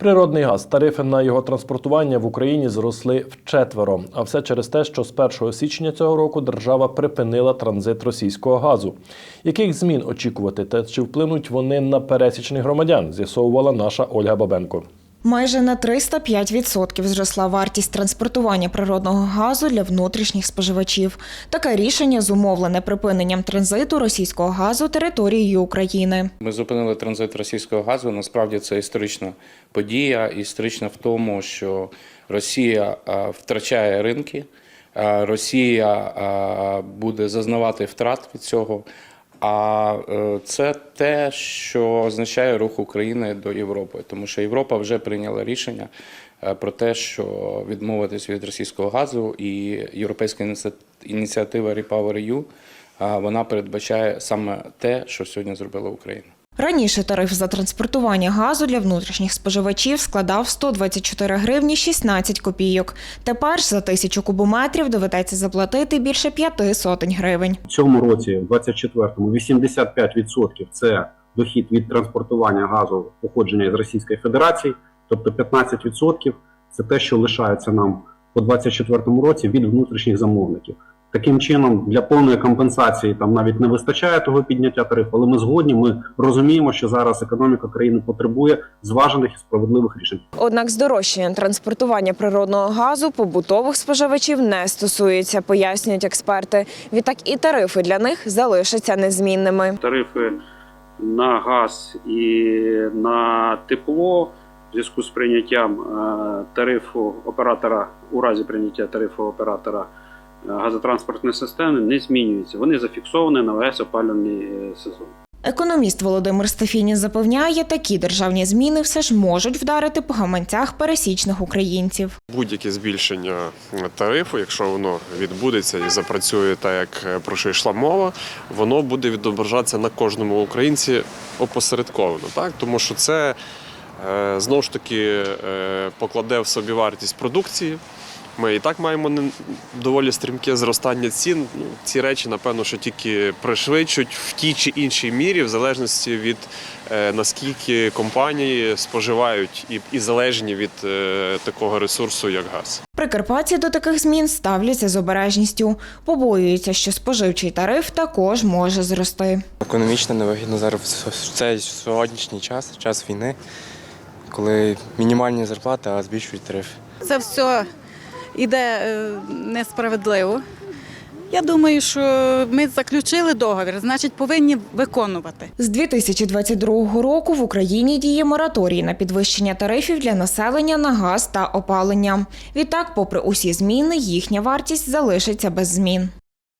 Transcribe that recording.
Природний газ, тарифи на його транспортування в Україні зросли вчетверо. А все через те, що з 1 січня цього року держава припинила транзит російського газу. Яких змін очікувати та чи вплинуть вони на пересічних громадян? З'ясовувала наша Ольга Бабенко. Майже на 305% зросла вартість транспортування природного газу для внутрішніх споживачів. Таке рішення зумовлене припиненням транзиту російського газу територією України. Ми зупинили транзит російського газу. Насправді це історична подія. Історична в тому, що Росія втрачає ринки, Росія буде зазнавати втрат від цього. А е, це те, що означає рух України до Європи, тому що Європа вже прийняла рішення е, про те, що відмовитись від російського газу, і європейська ініці- ініціатива REPowerEU, е, вона передбачає саме те, що сьогодні зробила Україна. Раніше тариф за транспортування газу для внутрішніх споживачів складав 124 гривні 16 копійок. Тепер за тисячу кубометрів доведеться заплатити більше п'яти сотень гривень. В цьому році, в 24-му, 85% це дохід від транспортування газу походження з Російської Федерації, тобто 15% це те, що лишається нам по 24-му році від внутрішніх замовників. Таким чином, для повної компенсації там навіть не вистачає того підняття тарифу, але ми згодні. Ми розуміємо, що зараз економіка країни потребує зважених і справедливих рішень. Однак здорожчання транспортування природного газу побутових споживачів не стосується, пояснюють експерти. Відтак і тарифи для них залишаться незмінними. тарифи на газ і на тепло в зв'язку з прийняттям е, тарифу оператора у разі прийняття тарифу оператора газотранспортної системи не змінюються. Вони зафіксовані на весь опалювальний е, сезон. Економіст Володимир Стефінін запевняє, такі державні зміни все ж можуть вдарити по гаманцях пересічних українців. Будь-яке збільшення тарифу, якщо воно відбудеться і запрацює так, як е, про що йшла мова, воно буде відображатися на кожному українці опосередковано, так тому що це е, знову ж таки покладе в собі вартість продукції. Ми і так маємо не- доволі стрімке зростання цін. Ну, ці речі, напевно, що тільки пришвидшують в тій чи іншій мірі, в залежності від е, наскільки компанії споживають і, і залежні від е, такого ресурсу, як газ. Прикарпатці до таких змін ставляться з обережністю. Побоюються, що споживчий тариф також може зрости. Економічно невигідно зараз в цей сьогоднішній час, час війни, коли мінімальні зарплати, а збільшують тариф. Це все іде е, несправедливо. Я думаю, що ми заключили договір, значить, повинні виконувати. З 2022 року в Україні діє мораторій на підвищення тарифів для населення на газ та опалення. Відтак, попри усі зміни, їхня вартість залишиться без змін.